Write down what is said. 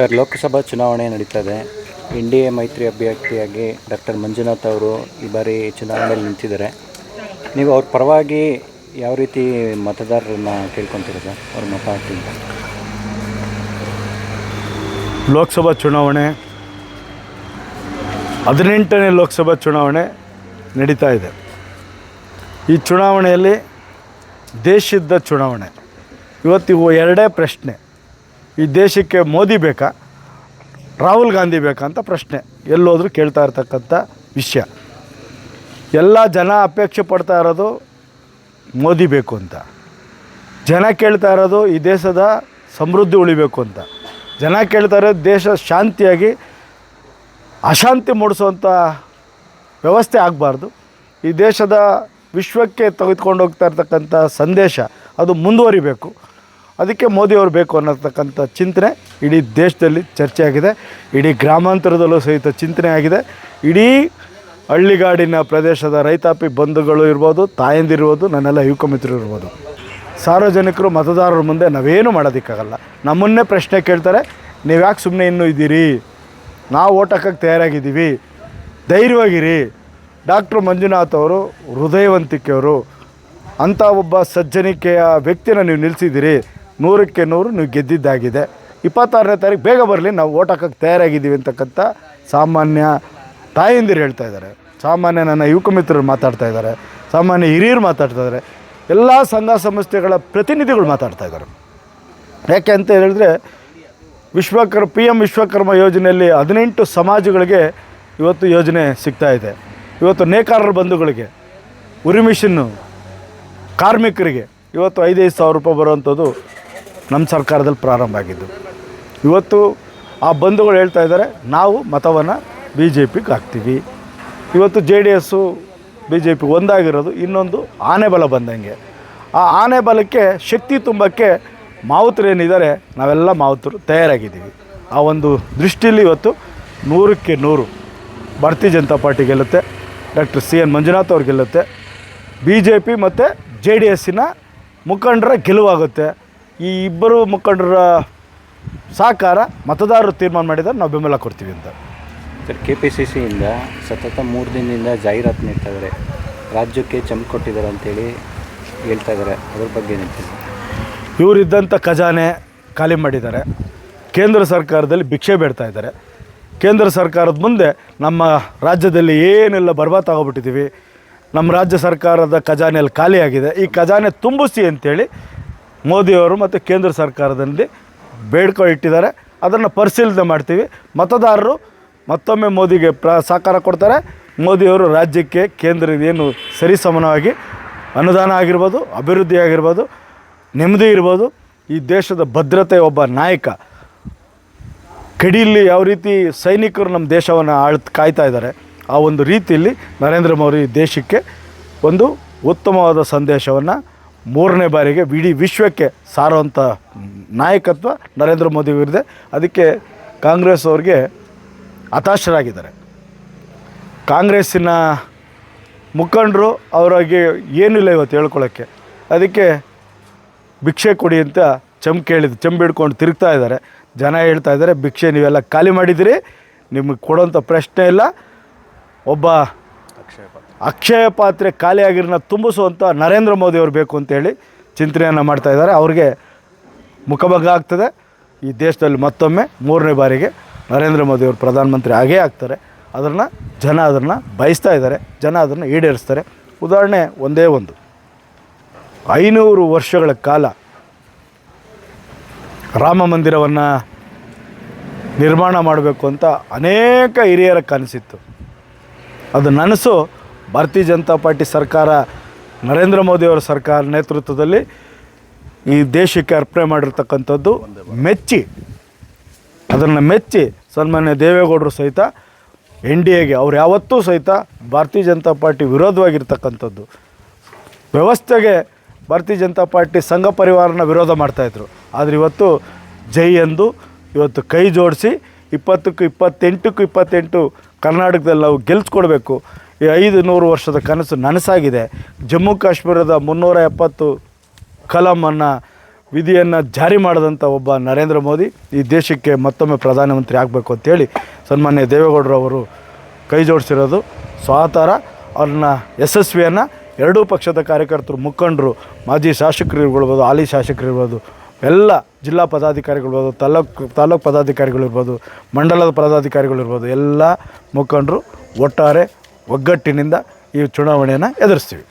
Sir, Lok Sabha ಚುನಾವಣೆ ನಡೀತಾ ಇದೆ ಎನ್ ಡಿ ಎ ಮೈತ್ರಿ ಅಭ್ಯರ್ಥಿಯಾಗಿ ಡಾಕ್ಟರ್ ಮಂಜುನಾಥ್ ಅವರು ಈ ಬಾರಿ ಚುನಾವಣೆಯಲ್ಲಿ ನಿಂತಿದ್ದಾರೆ. ನೀವು ಅವ್ರ ಪರವಾಗಿ ಯಾವ ರೀತಿ ಮತದಾರರನ್ನ ಕೇಳ್ಕೊತೀರ ಸರ್? ಅವ್ರ ಮತ ಹಾಕ್ತೀನಿ ಲೋಕಸಭಾ ಚುನಾವಣೆ, ಹದಿನೆಂಟನೇ ಲೋಕಸಭಾ ಚುನಾವಣೆ ನಡೀತಾ ಇದೆ. ಈ ಚುನಾವಣೆಯಲ್ಲಿ ದೇಶದ ಚುನಾವಣೆ. ಇವತ್ತಿವು ಎರಡೇ ಪ್ರಶ್ನೆ. ಈ ದೇಶಕ್ಕೆ ಮೋದಿ ಬೇಕಾ? ರಾಹುಲ್ ಗಾಂಧಿ ಬೇಕಾ ಅಂತ ಪ್ರಶ್ನೆ. ಎಲ್ಲೋದ್ರೂ ಕೇಳ್ತಾ ಇರ್ತಕ್ಕಂಥ ವಿಷಯ. ಎಲ್ಲ ಜನ ಅಪೇಕ್ಷೆ ಪಡ್ತಾ ಇರೋದು ಮೋದಿ ಬೇಕು ಅಂತ. ಜನ ಕೇಳ್ತಾ ಇರೋದು ಈ ದೇಶದ ಸಮೃದ್ಧಿ ಉಳಿಬೇಕು ಅಂತ. ಜನ ಕೇಳ್ತಾ ಇರೋದು ದೇಶ ಶಾಂತಿಯಾಗಿ ಅಶಾಂತಿ ಮೂಡಿಸುವಂಥ ವ್ಯವಸ್ಥೆ ಆಗಬಾರ್ದು. ಈ ದೇಶದ ವಿಶ್ವಕ್ಕೆ ತೆಗೆದುಕೊಂಡು ಹೋಗ್ತಾ ಇರ್ತಕ್ಕಂಥ ಸಂದೇಶ ಅದು ಮುಂದುವರಿಬೇಕು. ಅದಕ್ಕೆ ಮೋದಿಯವರು ಬೇಕು ಅನ್ನತಕ್ಕಂಥ ಚಿಂತನೆ ಇಡೀ ದೇಶದಲ್ಲಿ ಚರ್ಚೆ ಆಗಿದೆ ಇಡೀ ಗ್ರಾಮಾಂತರದಲ್ಲೂ ಸಹಿತ ಚಿಂತನೆ ಆಗಿದೆ. ಇಡೀ ಹಳ್ಳಿಗಾಡಿನ ಪ್ರದೇಶದ ರೈತಾಪಿ ಬಂಧುಗಳು ಇರ್ಬೋದು ತಾಯಂದಿರ್ಬೋದು ನನ್ನೆಲ್ಲ ಯುವಕ ಮಿತ್ರರು ಇರ್ಬೋದು. ಸಾರ್ವಜನಿಕರು, ಮತದಾರರ ಮುಂದೆ ನಾವೇನು ಮಾಡೋದಕ್ಕಾಗಲ್ಲ. ನಮ್ಮನ್ನೇ ಪ್ರಶ್ನೆ ಕೇಳ್ತಾರೆ ನೀವು ಯಾಕೆ ಸುಮ್ಮನೆ ಇನ್ನೂ ಇದ್ದೀರಿ? ನಾವು ಓಟ್ ತಯಾರಾಗಿದ್ದೀವಿ. ಧೈರ್ಯವಾಗಿರಿ. ಡಾಕ್ಟರ್ ಮಂಜುನಾಥ್ ಅವರು, ಹೃದಯವಂತಿಕೆಯವರು, ಅಂಥ ಒಬ್ಬ ಸಜ್ಜನಿಕೆಯ ವ್ಯಕ್ತಿನ ನೀವು ನಿಲ್ಲಿಸಿದ್ದೀರಿ ನೂರಕ್ಕೆ ನೂರು ನೀವು ಗೆದ್ದಿದ್ದಾಗಿದೆ. ಇಪ್ಪತ್ತಾರನೇ ತಾರೀಕು ಬೇಗ ಬರಲಿ, ನಾವು ಓಟ್ ಹಾಕಕ್ಕೆ ತಯಾರಾಗಿದ್ದೀವಿ ಅಂತಕ್ಕಂಥ ಸಾಮಾನ್ಯ ತಾಯಂದಿರು ಹೇಳ್ತಾ ಇದ್ದಾರೆ. ಸಾಮಾನ್ಯ ನನ್ನ ಯುವಕ ಮಿತ್ರರು ಮಾತಾಡ್ತಾ ಇದ್ದಾರೆ. ಸಾಮಾನ್ಯ ಹಿರಿಯರು ಮಾತಾಡ್ತಾ ಇದ್ದಾರೆ. ಎಲ್ಲ ಸಂಘ ಸಂಸ್ಥೆಗಳ ಪ್ರತಿನಿಧಿಗಳು ಮಾತಾಡ್ತಾ ಇದ್ದಾರೆ. ಯಾಕೆ ಅಂತ ಹೇಳಿದ್ರೆ, ವಿಶ್ವಕರ್ಮ ಪಿ ಎಂ ವಿಶ್ವಕರ್ಮ ಯೋಜನೆಯಲ್ಲಿ ಹದಿನೆಂಟು ಸಮಾಜಗಳಿಗೆ ಇವತ್ತು ಯೋಜನೆ ಸಿಗ್ತಾ ಇದೆ. ಇವತ್ತು ನೇಕಾರರ ಬಂಧುಗಳಿಗೆ, ಉರಿ ಮಿಷನ್ನು ಕಾರ್ಮಿಕರಿಗೆ ಇವತ್ತು ಐದೈದು ಸಾವಿರ ರೂಪಾಯಿ ಬರುವಂಥದ್ದು ನಮ್ಮ ಸರ್ಕಾರದಲ್ಲಿ ಪ್ರಾರಂಭ ಆಗಿದ್ದು. ಇವತ್ತು ಆ ಬಂಧುಗಳು ಹೇಳ್ತಾ ಇದ್ದಾರೆ, ನಾವು ಮತವನ್ನು ಬಿ ಜೆ ಪಿಗೆ ಹಾಕ್ತೀವಿ. ಇವತ್ತು J D S B J P ಒಂದಾಗಿರೋದು ಇನ್ನೊಂದು ಆನೆ ಬಲ ಬಂದಂಗೆ. ಆ ಆನೆ ಬಲಕ್ಕೆ ಶಕ್ತಿ ತುಂಬಕ್ಕೆ ಮಾವುತರು ಏನಿದ್ದಾರೆ, ನಾವೆಲ್ಲ ಮಾವುತರು ತಯಾರಾಗಿದ್ದೀವಿ. ಆ ಒಂದು ದೃಷ್ಟಿಯಲ್ಲಿ ಇವತ್ತು ನೂರಕ್ಕೆ ನೂರು ಭಾರತೀಯ ಜನತಾ ಪಾರ್ಟಿ ಗೆಲ್ಲುತ್ತೆ, ಡಾಕ್ಟರ್ ಸಿ ಎನ್ ಮಂಜುನಾಥ್ ಅವ್ರು ಗೆಲ್ಲುತ್ತೆ. ಬಿ ಜೆ ಪಿ ಮತ್ತು ಜೆ ಡಿ ಎಸ್ಸಿನ ಮುಖಂಡರ ಗೆಲುವಾಗುತ್ತೆ. ಈ ಇಬ್ಬರು ಮುಖಂಡರ ಸಹಕಾರ ಮತದಾರರು ತೀರ್ಮಾನ ಮಾಡಿದರೆ ನಾವು ಬೆಂಬಲ ಕೊಡ್ತೀವಿ ಅಂತ. ಸರ್ ಕೆ ಪಿ ಸಿ ಸಿಯಿಂದ ಸತತ ಮೂರು ದಿನದಿಂದ ಜಾಹೀರಾತು ನೀಡ್ತಾ ಇದ್ದಾರೆ ರಾಜ್ಯಕ್ಕೆ ಚಂಪ್ ಕೊಟ್ಟಿದ್ದಾರೆ ಅಂತೇಳಿ ಹೇಳ್ತಾ ಇದ್ದಾರೆ ಅದ್ರ ಬಗ್ಗೆ ಏನಂತೀವಿ ಇವರಿದ್ದಂಥ ಖಜಾನೆ ಖಾಲಿ ಮಾಡಿದ್ದಾರೆ. ಕೇಂದ್ರ ಸರ್ಕಾರದಲ್ಲಿ ಭಿಕ್ಷೆ ಬೇಡ್ತಾ ಇದ್ದಾರೆ. ಕೇಂದ್ರ ಸರ್ಕಾರದ ಮುಂದೆ ನಮ್ಮ ರಾಜ್ಯದಲ್ಲಿ ಏನೆಲ್ಲ ಬರ್ಬಾ ಆಗೋಗ್ಬಿಟ್ಟಿದ್ದೀವಿ ನಮ್ಮ ರಾಜ್ಯ ಸರ್ಕಾರದ ಖಜಾನೆಯಲ್ಲಿ ಖಾಲಿಯಾಗಿದೆ. ಈ ಖಜಾನೆ ತುಂಬಿಸಿ ಅಂತೇಳಿ ಮೋದಿಯವರು ಮತ್ತು ಕೇಂದ್ರ ಸರ್ಕಾರದಲ್ಲಿ ಬೇಡ್ಕೊ ಇಟ್ಟಿದ್ದಾರೆ. ಅದನ್ನು ಪರಿಶೀಲನೆ ಮಾಡ್ತೀವಿ. ಮತದಾರರು ಮತ್ತೊಮ್ಮೆ ಮೋದಿಗೆ ಪ್ರ, ಸಹಕಾರ ಕೊಡ್ತಾರೆ. ಮೋದಿಯವರು ರಾಜ್ಯಕ್ಕೆ ಕೇಂದ್ರ ಏನು ಸರಿಸಮಾನವಾಗಿ ಅನುದಾನ ಆಗಿರ್ಬೋದು, ಅಭಿವೃದ್ಧಿ ಆಗಿರ್ಬೋದು, ನೆಮ್ಮದಿ ಇರ್ಬೋದು, ಈ ದೇಶದ ಭದ್ರತೆ ಒಬ್ಬ ನಾಯಕ ಕಡಿಯಲ್ಲಿ ಯಾವ ರೀತಿ ಸೈನಿಕರು ನಮ್ಮ ದೇಶವನ್ನು ಆಳ್ ಕಾಯ್ತಾ ಇದ್ದಾರೆ. ಆ ಒಂದು ರೀತಿಯಲ್ಲಿ ನರೇಂದ್ರ ಮೋದಿ ದೇಶಕ್ಕೆ ಒಂದು ಉತ್ತಮವಾದ ಸಂದೇಶವನ್ನು ಮೂರನೇ ಬಾರಿಗೆ ಇಡೀ ವಿಶ್ವಕ್ಕೆ ಸಾರುವಂಥ ನಾಯಕತ್ವ ನರೇಂದ್ರ ಮೋದಿ ಮೋದಿಯವರಿದೆ ಅದಕ್ಕೆ ಕಾಂಗ್ರೆಸ್ ಅವ್ರಿಗೆ ಹತಾಶರಾಗಿದ್ದಾರೆ. ಕಾಂಗ್ರೆಸ್ಸಿನ ಮುಖಂಡರು ಅವರಿಗೆ ಏನಿಲ್ಲ ಇವತ್ತು ಹೇಳ್ಕೊಳ್ಳೋಕ್ಕೆ ಅದಕ್ಕೆ ಭಿಕ್ಷೆ ಕೊಡಿ ಅಂತ ಚಮ್ ಕೇಳಿದ್ದು ಚಂಬ್ ಹಿಡ್ಕೊಂಡು ತಿರುಗ್ತಾ ಇದ್ದಾರೆ. ಜನ ಹೇಳ್ತಾ ಇದ್ದಾರೆ, ಭಿಕ್ಷೆ ನೀವೆಲ್ಲ ಖಾಲಿ ಮಾಡಿದಿರಿ, ನಿಮಗೆ ಕೊಡೋಂಥ ಪ್ರಶ್ನೆ ಇಲ್ಲ. ಒಬ್ಬ ಅಕ್ಷಯ ಪಾತ್ರೆ ಖಾಲಿಯಾಗಿರೋನ ತುಂಬಿಸುವಂಥ ನರೇಂದ್ರ ಮೋದಿ ಅವರು ಬೇಕು ಅಂತೇಳಿ ಚಿಂತನೆಯನ್ನು ಮಾಡ್ತಾ ಇದ್ದಾರೆ. ಅವ್ರಿಗೆ ಮುಖಭಂಗ ಆಗ್ತದೆ. ಈ ದೇಶದಲ್ಲಿ ಮತ್ತೊಮ್ಮೆ ಮೂರನೇ ಬಾರಿಗೆ ನರೇಂದ್ರ ಮೋದಿ ಅವರು ಪ್ರಧಾನಮಂತ್ರಿ ಆಗೇ ಆಗ್ತಾರೆ. ಅದನ್ನು ಜನ ಅದನ್ನು ಬಯಸ್ತಾ ಇದ್ದಾರೆ. ಜನ ಅದನ್ನು ಈಡೇರಿಸ್ತಾರೆ. ಉದಾಹರಣೆ ಒಂದೇ ಒಂದು. ಐನೂರು ವರ್ಷಗಳ ಕಾಲ ರಾಮ ಮಂದಿರವನ್ನು ನಿರ್ಮಾಣ ಮಾಡಬೇಕು ಅಂತ ಅನೇಕ ಹಿರಿಯರ ಕನಸಿತ್ತು. ಅದು ನನಸು ಭಾರತೀಯ ಜನತಾ ಪಾರ್ಟಿ ಸರ್ಕಾರ, ನರೇಂದ್ರ ಮೋದಿಯವರ ಸರ್ಕಾರ ನೇತೃತ್ವದಲ್ಲಿ ಈ ದೇಶಕ್ಕೆ ಅರ್ಪಣೆ ಮಾಡಿರ್ತಕ್ಕಂಥದ್ದು. ಮೆಚ್ಚಿ, ಅದನ್ನು ಮೆಚ್ಚಿ ಸನ್ಮಾನ್ಯ ದೇವೇಗೌಡರು ಸಹಿತ, ಎನ್ ಡಿ ಎಗೆ ಅವ್ರು ಯಾವತ್ತೂ ಸಹಿತ ಭಾರತೀಯ ಜನತಾ ಪಾರ್ಟಿ ವಿರೋಧವಾಗಿರ್ತಕ್ಕಂಥದ್ದು. ವ್ಯವಸ್ಥೆಗೆ ಭಾರತೀಯ ಜನತಾ ಪಾರ್ಟಿ ಸಂಘ ಪರಿವಾರನ ವಿರೋಧ ಮಾಡ್ತಾಯಿದ್ರು ಆದರೆ ಇವತ್ತು ಜೈ ಎಂದು ಇವತ್ತು ಕೈ ಜೋಡಿಸಿ ಇಪ್ಪತ್ತಕ್ಕೂ ಇಪ್ಪತ್ತೆಂಟಕ್ಕೂ ಇಪ್ಪತ್ತೆಂಟು ಕರ್ನಾಟಕದಲ್ಲಿ ನಾವು ಗೆಲ್ಸ್ಕೊಡ್ಬೇಕು. ಈ ಐದು ನೂರು ವರ್ಷದ ಕನಸು ನನಸಾಗಿದೆ. ಜಮ್ಮು ಕಾಶ್ಮೀರದ ಮುನ್ನೂರ ಎಪ್ಪತ್ತು ಕಲಮನ್ನು ವಿಧಿಯನ್ನು ಜಾರಿ ಮಾಡಿದಂಥ ಒಬ್ಬ ನರೇಂದ್ರ ಮೋದಿ ಈ ದೇಶಕ್ಕೆ ಮತ್ತೊಮ್ಮೆ ಪ್ರಧಾನಮಂತ್ರಿ ಆಗಬೇಕು ಅಂತೇಳಿ ಸನ್ಮಾನ್ಯ ದೇವೇಗೌಡರು ಅವರು ಕೈ ಜೋಡಿಸಿರೋದು. ಸ್ವಾತಾರ ಅವ್ರನ್ನ ಯಶಸ್ವಿಯನ್ನು ಎರಡೂ ಪಕ್ಷದ ಕಾರ್ಯಕರ್ತರು ಮುಖಂಡರು, ಮಾಜಿ ಶಾಸಕರು ಇರ್ಬೋದು, ಹಾಲಿ ಶಾಸಕರು ಇರ್ಬೋದು, ಎಲ್ಲ ಜಿಲ್ಲಾ ಪದಾಧಿಕಾರಿಗಳಿರ್ಬೋದು ತಾಲೂಕು ತಾಲೂಕು ಪದಾಧಿಕಾರಿಗಳಿರ್ಬೋದು ಮಂಡಲದ ಪದಾಧಿಕಾರಿಗಳಿರ್ಬೋದು ಎಲ್ಲ ಮುಖಂಡರು ಒಟ್ಟಾರೆ ಒಗ್ಗಟ್ಟಿನಿಂದ ಈ ಚುನಾವಣೆಯನ್ನು ಎದುರಿಸ್ತೀವಿ.